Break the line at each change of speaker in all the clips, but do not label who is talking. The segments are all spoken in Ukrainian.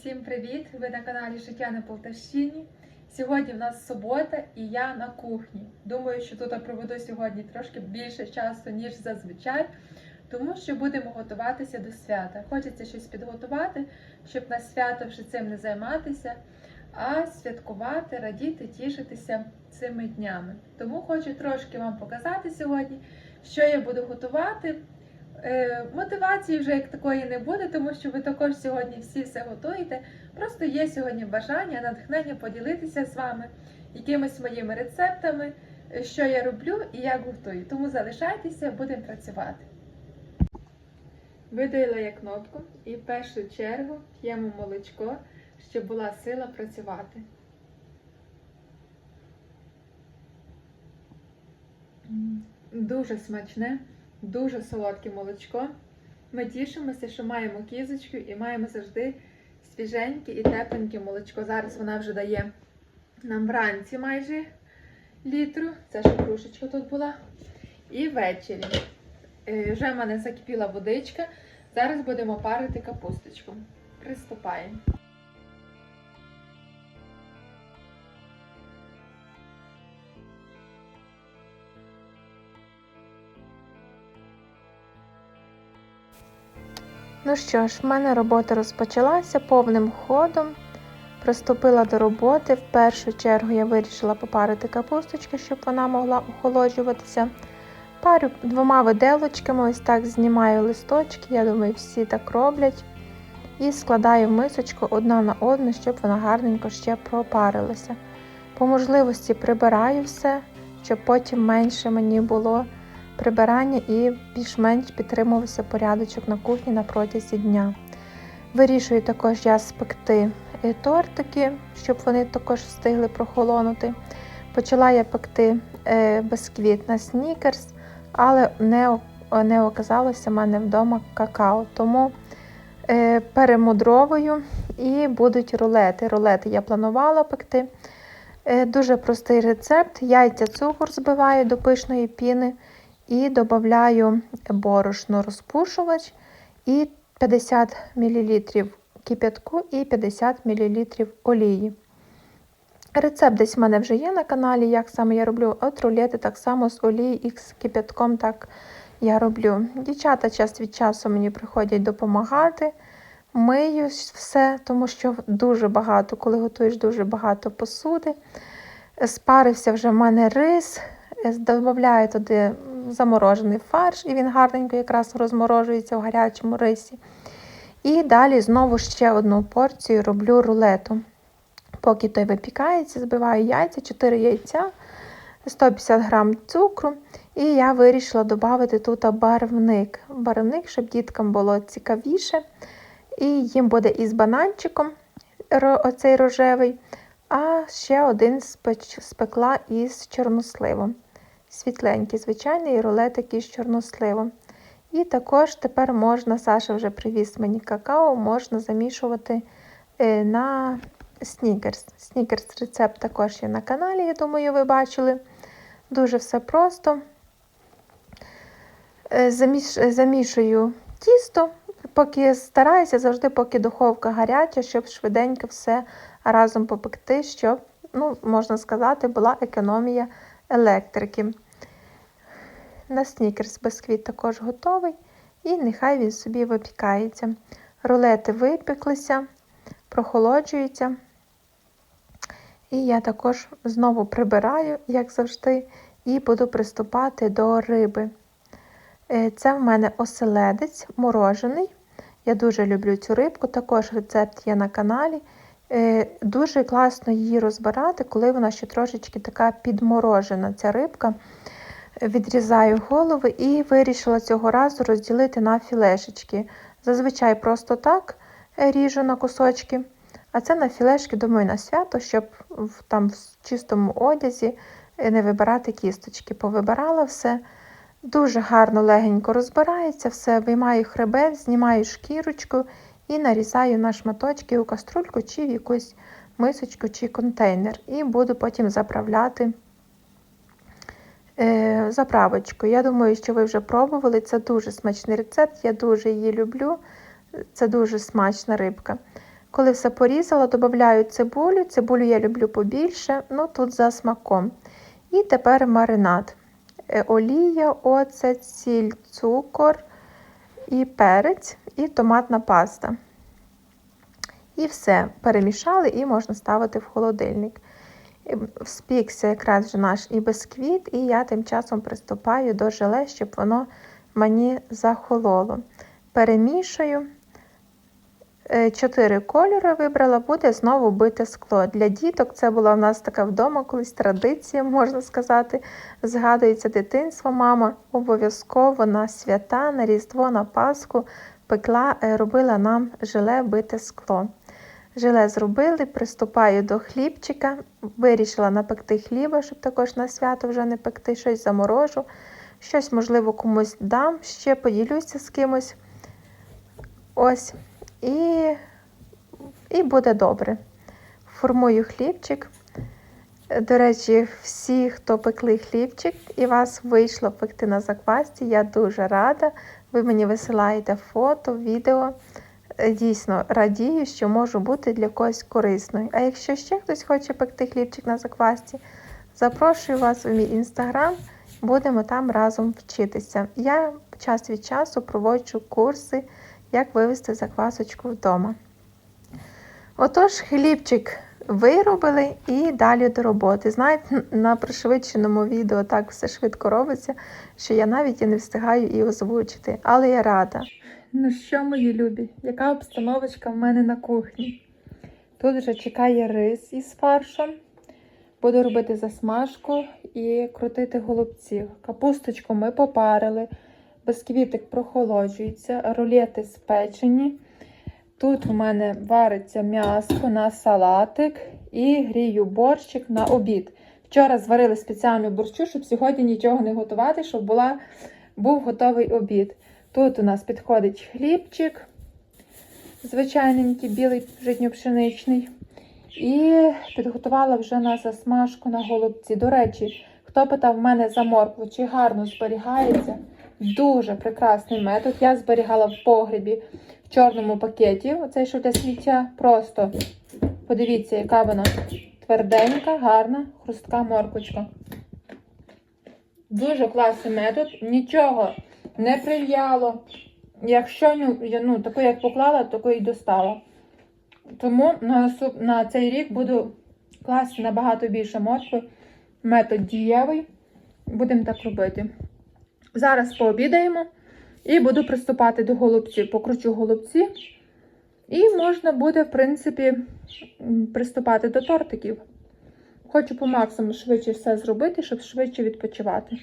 Всім привіт! Ви на каналі Життя на Полтавщині. Сьогодні в нас субота і я на кухні. Думаю, що тут я проведу сьогодні трошки більше часу, ніж зазвичай, тому що будемо готуватися до свята. Хочеться щось підготувати, щоб на свято вже цим не займатися, а святкувати, радіти, тішитися цими днями. Тому хочу трошки вам показати сьогодні, що я буду готувати. Е, Мотивації вже як такої не буде, тому що ви також сьогодні всі все готуєте. Просто є сьогодні бажання, натхнення поділитися з вами якимись моїми рецептами, е, що я роблю і як готую. Тому залишайтеся, будемо працювати. Видаїла я кнопку і в першу чергу п'ємо молочко, щоб була сила працювати. Дуже смачне. Дуже солодке молочко. Ми тішимося, що маємо кізочку і маємо завжди свіженьке і тепленьке молочко. Зараз вона вже дає нам вранці майже літру. Це ще кружечка тут була. І ввечері. Е, Вже в мене закипіла водичка. Зараз будемо парити капусточку. Приступаємо.
Ну що ж, в мене робота розпочалася повним ходом. Приступила до роботи. В першу чергу я вирішила попарити капусточки, щоб вона могла охолоджуватися. Парю двома виделочками, ось так знімаю листочки, я думаю, всі так роблять. І складаю мисочку одна на одну, щоб вона гарненько ще пропарилася. По можливості прибираю все, щоб потім менше мені було прибирання і більш-менш підтримувався порядочок на кухні на протязі дня. Вирішую також я спекти е, тортики, щоб вони також встигли прохолонути. Почала я пекти е, бисквіт на снікерс, але не, не оказалося в мене вдома какао. Тому е, перемудровую і будуть рулети. Рулети я планувала пекти. Дуже простий рецепт. Яйця цукор збиваю до пишної піни і додаю борошно розпушувач і 50 мл кип'ятку і 50 мл олії. Рецепт десь в мене вже є на каналі, як саме я роблю от рулети так само з олії і з кип'ятком так я роблю. Дівчата час від часу мені приходять допомагати. Мию все, тому що дуже багато, коли готуєш дуже багато посуди. Спарився вже в мене рис, додаю туди заморожений фарш, і він гарненько якраз розморожується в гарячому рисі. І далі знову ще одну порцію роблю рулету. Поки той випікається, збиваю яйця, 4 яйця, 150 грам цукру. І я вирішила додати тут барвник. Барвник, щоб діткам було цікавіше. І їм буде із бананчиком оцей рожевий, а ще один спекла із чорносливом світленький, звичайний рулетик із чорносливом. І також тепер можна, Саша вже привіз мені какао, можна замішувати е, на снікерс. Снікерс рецепт також є на каналі, я думаю, ви бачили. Дуже все просто. Е, Заміш, замішую тісто, поки стараюся завжди, поки духовка гаряча, щоб швиденько все разом попекти, щоб, ну, можна сказати, була економія електрики. На снікерс бисквіт також готовий, і нехай він собі випікається. Рулети випеклися, прохолоджуються. І я також знову прибираю, як завжди, і буду приступати до риби. Е, Це в мене оселедець морожений. Я дуже люблю цю рибку, також рецепт є на каналі. Е, Дуже класно її розбирати, коли вона ще трошечки така підморожена, ця рибка відрізаю голови і вирішила цього разу розділити на філешечки. Зазвичай просто так ріжу на кусочки, а це на філешки, думаю, на свято, щоб в, там в чистому одязі не вибирати кісточки. Повибирала все. Дуже гарно легенько розбирається, все, виймаю хребет, знімаю шкірочку і нарізаю на шматочки у каструльку чи в якусь мисочку чи контейнер. І буду потім заправляти заправочку. Я думаю, що ви вже пробували. Це дуже смачний рецепт, я дуже її люблю. Це дуже смачна рибка. Коли все порізала, додаю цибулю. Цибулю я люблю побільше, ну тут за смаком. І тепер маринад. Е, Олія, оцет, сіль, цукор і перець, і томатна паста. І все перемішали і можна ставити в холодильник. Спікся якраз вже наш і бисквіт, і я тим часом приступаю до желе, щоб воно мені захололо. Перемішую. Е, Чотири кольори вибрала, буде знову бите скло. Для діток це була в нас така вдома колись традиція, можна сказати. Згадується дитинство. Мама обов'язково на свята, на Різдво, на Пасху пекла, е, робила нам желе бите скло. Желе зробили, приступаю до хлібчика. Вирішила напекти хліба, щоб також на свято вже не пекти, щось заморожу. Щось, можливо, комусь дам, ще поділюся з кимось. Ось. І, і буде добре. Формую хлібчик. До речі, всі, хто пекли хлібчик, і вас вийшло пекти на заквасті, я дуже рада. Ви мені висилаєте фото, відео. Дійсно радію, що можу бути для когось корисною. А якщо ще хтось хоче пекти хлібчик на заквасті, запрошую вас у мій інстаграм, будемо там разом вчитися. Я час від часу проводжу курси, як вивести заквасочку вдома. Отож, хлібчик виробили і далі до роботи. Знаєте, на пришвидшеному відео так все швидко робиться, що я навіть і не встигаю і озвучити. Але я рада.
Ну що, мої любі, яка обстановочка в мене на кухні? Тут вже чекає рис із фаршем. Буду робити засмажку і крутити голубців. Капусточку ми попарили, бисквітик прохолоджується, рулети спечені. Тут у мене вариться м'ясо на салатик і грію борщик на обід. Вчора зварили спеціальну борщу, щоб сьогодні нічого не готувати, щоб була, був готовий обід. Тут у нас підходить хлібчик, звичайненький, білий житньо-пшеничний. І підготувала вже на засмажку на голубці. До речі, хто питав в мене за моркву, чи гарно зберігається? Дуже прекрасний метод. Я зберігала в погребі в чорному пакеті. Оцей що для сміття. Просто подивіться, яка вона тверденька, гарна, хрустка морквочка. Дуже класний метод. Нічого не прив'яло. Якщо ну, ну, таку як поклала, таку і достала. Тому на, на цей рік буду класти набагато більше моркви. Метод дієвий. Будемо так робити. Зараз пообідаємо і буду приступати до голубців. Покручу голубці. І можна буде, в принципі, приступати до тортиків. Хочу по максимуму швидше все зробити, щоб швидше відпочивати.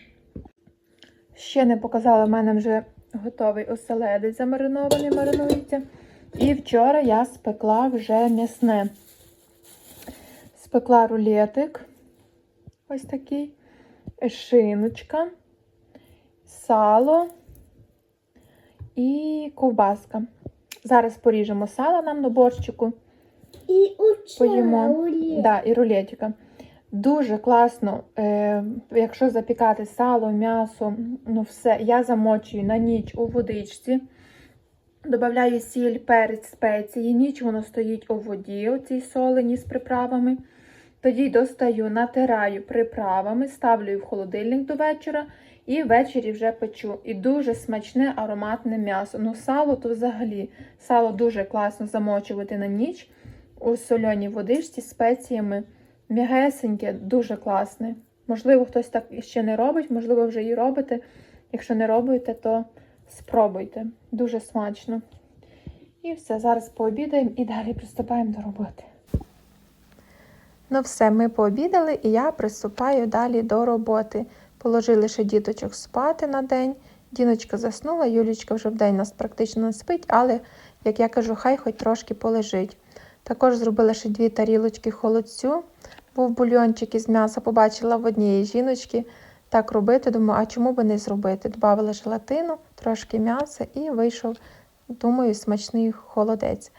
Ще не показала, в мене вже готовий оселедець замаринований, маринується. І вчора я спекла вже м'ясне. Спекла рулетик. Ось такий. Шиночка, сало і ковбаска. Зараз поріжемо сало нам на борщику.
І
Поїмо. Да, і рулетика. Дуже класно, е, якщо запікати сало, м'ясо, ну все, я замочую на ніч у водичці. Добавляю сіль, перець, спеції. Ніч воно стоїть у воді, оцій солені з приправами. Тоді достаю, натираю приправами, ставлю в холодильник до вечора і ввечері вже печу. І дуже смачне ароматне м'ясо. Ну, сало то взагалі. Сало дуже класно замочувати на ніч у сольоній водичці спеціями. М'ягесеньке, дуже класне. Можливо, хтось так ще не робить, можливо, вже і робите. Якщо не робите, то спробуйте. Дуже смачно. І все, зараз пообідаємо і далі приступаємо до роботи.
Ну все, ми пообідали, і я приступаю далі до роботи. Положили ще діточок спати на день. Діночка заснула, Юлічка вже вдень нас практично не спить, але, як я кажу, хай хоч трошки полежить. Також зробила ще дві тарілочки холодцю. Був бульйончик із м'яса, побачила в однієї жіночки так робити. Думаю, а чому би не зробити? Добавила желатину, трошки м'яса і вийшов, думаю, смачний холодець.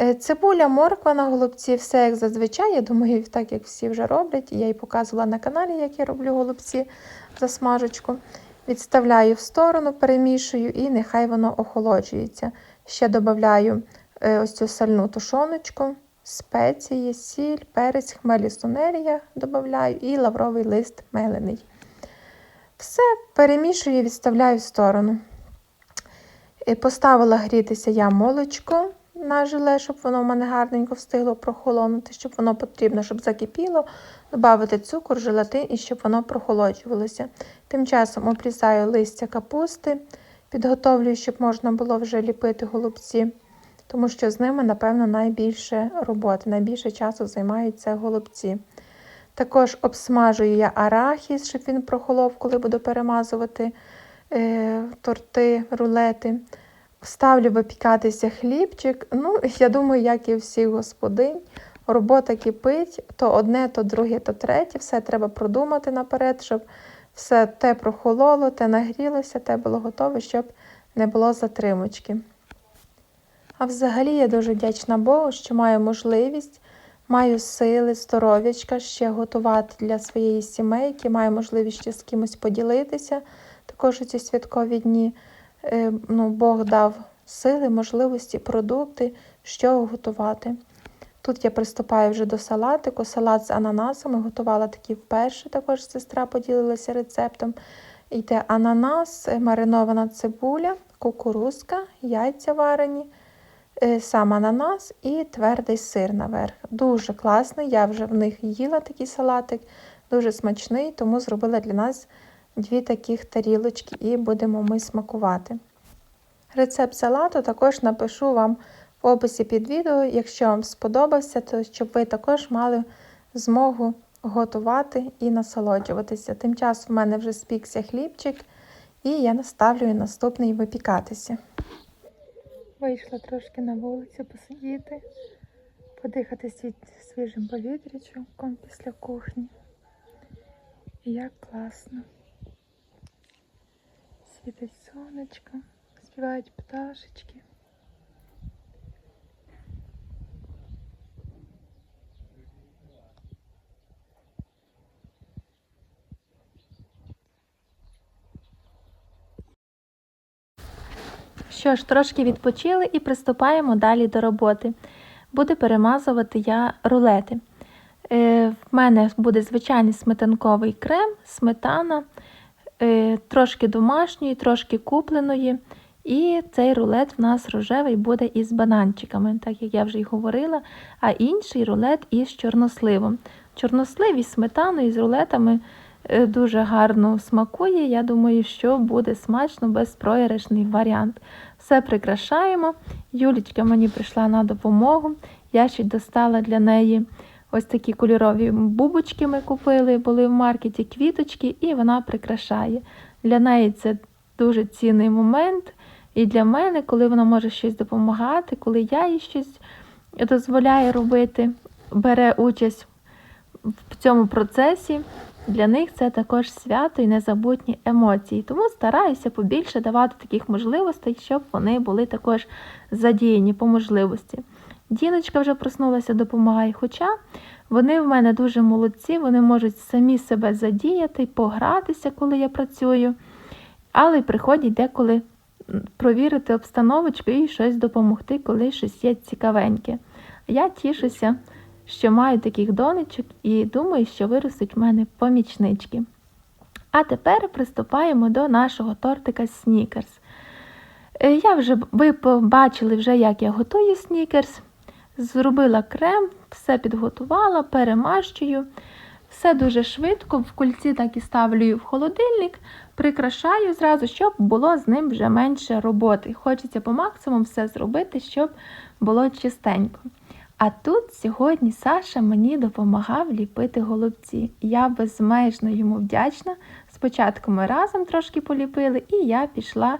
Е, Цибуля, морква на голубці, все як зазвичай. Я думаю, так як всі вже роблять. Я й показувала на каналі, як я роблю голубці засмажечку. Відставляю в сторону, перемішую і нехай воно охолоджується. Ще додаю е, ось цю сальну тушоночку, спеції, сіль, перець, хмелі сунелі я додаю і лавровий лист мелений. Все перемішую і відставляю в сторону. І Поставила грітися я молочко на желе, щоб воно в мене гарненько встигло прохолонути, щоб воно потрібно, щоб закипіло, додати цукор, желатин і щоб воно прохолоджувалося. Тим часом обрізаю листя капусти, підготовлюю, щоб можна було вже ліпити голубці, тому що з ними, напевно, найбільше роботи, найбільше часу займають це голубці. Також обсмажую я арахіс, щоб він прохолов, коли буду перемазувати е, торти, рулети. Ставлю випікатися хлібчик. Ну, я думаю, як і всіх господинь. Робота кипить, то одне, то друге, то третє. Все треба продумати наперед, щоб все те прохололо, те нагрілося, те було готове, щоб не було затримочки. А взагалі я дуже вдячна Богу, що маю можливість, маю сили, здоров'ячка ще готувати для своєї сімейки, маю можливість ще з кимось поділитися. Також у ці святкові дні е, ну, Бог дав сили, можливості, продукти, що готувати. Тут я приступаю вже до салатику. Салат з ананасами готувала такий вперше. Також сестра поділилася рецептом. Йде ананас, е, маринована цибуля, кукурузка, яйця варені, сам ананас і твердий сир наверх. Дуже класний. Я вже в них їла такий салатик, дуже смачний, тому зробила для нас дві таких тарілочки і будемо ми смакувати. Рецепт салату також напишу вам в описі під відео. Якщо вам сподобався, то щоб ви також мали змогу готувати і насолоджуватися. Тим часом в мене вже спікся хлібчик, і я наставлю наступний випікатися. Вийшла трошки на вулицю посидіти, подихати свіжим повітрячком після кухні. І як класно. Світить сонечко, співають пташечки. Що ж, трошки відпочили і приступаємо далі до роботи. Буду перемазувати я рулети. Е, в мене буде звичайний сметанковий крем, сметана, е, трошки домашньої, трошки купленої. І цей рулет в нас рожевий буде із бананчиками, так як я вже й говорила, а інший рулет із чорносливом. Чорнослив із сметаною, з рулетами дуже гарно смакує. Я думаю, що буде смачно, безпроіграшний варіант. Все прикрашаємо. Юлічка мені прийшла на допомогу. Я ще достала для неї ось такі кольорові бубочки. Ми купили, були в маркеті квіточки, і вона прикрашає. Для неї це дуже цінний момент. І для мене, коли вона може щось допомагати, коли я їй щось дозволяю робити, бере участь в цьому процесі, для них це також свято і незабутні емоції. Тому стараюся побільше давати таких можливостей, щоб вони були також задіяні по можливості. Діночка вже проснулася, допомагає, хоча вони в мене дуже молодці, вони можуть самі себе задіяти, погратися, коли я працюю, але приходять деколи провірити обстановочку і щось допомогти, коли щось є цікавеньке. Я тішуся, що маю таких донечок і думаю, що виростуть в мене помічнички. А тепер приступаємо до нашого тортика снікерс. Е, Я вже, ви побачили, вже, як я готую снікерс. Зробила крем, все підготувала, перемащую. Все дуже швидко, в кульці так і ставлю в холодильник, прикрашаю зразу, щоб було з ним вже менше роботи. Хочеться по максимуму все зробити, щоб було чистенько. А тут сьогодні Саша мені допомагав ліпити голубці. Я безмежно йому вдячна. Спочатку ми разом трошки поліпили, і я пішла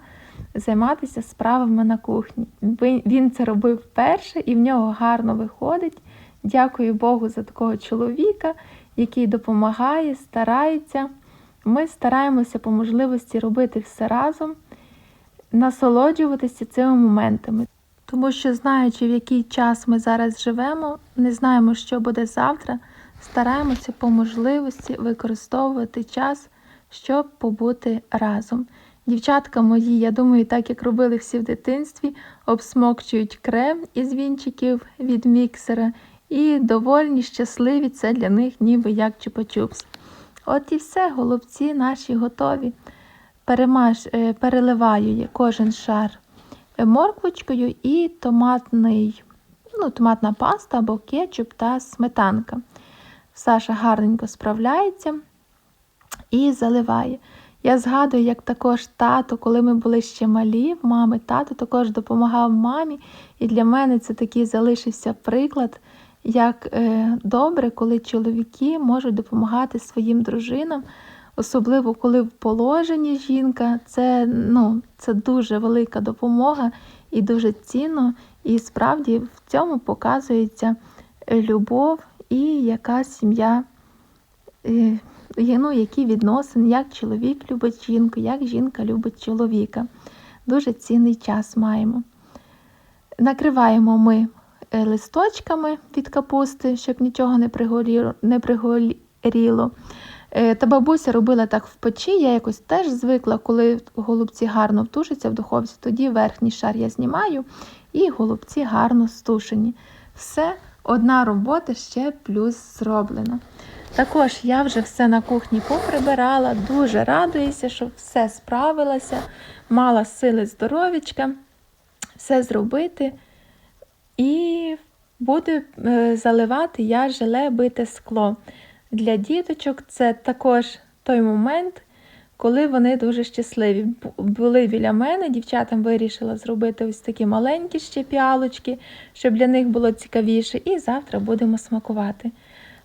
займатися справами на кухні. Він це робив вперше і в нього гарно виходить. Дякую Богу за такого чоловіка, який допомагає, старається. Ми стараємося по можливості робити все разом, насолоджуватися цими моментами. Тому що, знаючи, в який час ми зараз живемо, не знаємо, що буде завтра, стараємося по можливості використовувати час, щоб побути разом. Дівчатка мої, я думаю, так як робили всі в дитинстві, обсмокчують крем із вінчиків від міксера і довольні, щасливі. Це для них ніби як чупа-чупс. От і все, голубці наші готові. Перемаж, е, переливаю кожен шар морквочкою і томатний, ну, томатна паста або кетчуп та сметанка. Саша гарненько справляється і заливає. Я згадую, як також тато, коли ми були ще малі, в мами, тато також допомагав мамі. І для мене це такий залишився приклад, як е, добре, коли чоловіки можуть допомагати своїм дружинам, особливо коли в положенні жінка. Це, ну, це дуже велика допомога і дуже цінно. І справді в цьому показується е, любов і яка сім'я. е, ну, які відносини, як чоловік любить жінку, як жінка любить чоловіка. Дуже цінний час маємо. Накриваємо ми е, листочками від капусти, щоб нічого не пригоріло. Е, Та бабуся робила так в печі, я якось теж звикла, коли голубці гарно втушаться в духовці, тоді верхній шар я знімаю і голубці гарно стушені. Все, одна робота ще плюс зроблена. Також я вже все на кухні поприбирала, дуже радуюся, що все справилася, мала сили здоров'ячка, все зробити. І буду е, заливати я желе бите скло. Для діточок це також той момент, коли вони дуже щасливі. Були біля мене, дівчатам вирішила зробити ось такі маленькі ще піалочки, щоб для них було цікавіше. І завтра будемо смакувати.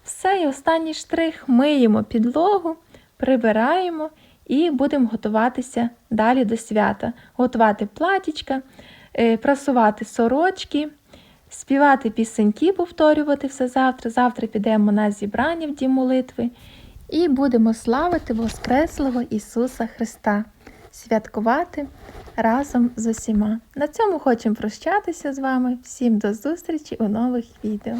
Все, і останній штрих миємо підлогу, прибираємо і будемо готуватися далі до свята. Готувати платічка, е, прасувати сорочки, співати пісеньки, повторювати все завтра. Завтра підемо на зібрання в дім молитви і будемо славити Воскреслого Ісуса Христа, святкувати разом з усіма. На цьому хочемо прощатися з вами. Всім до зустрічі у нових відео.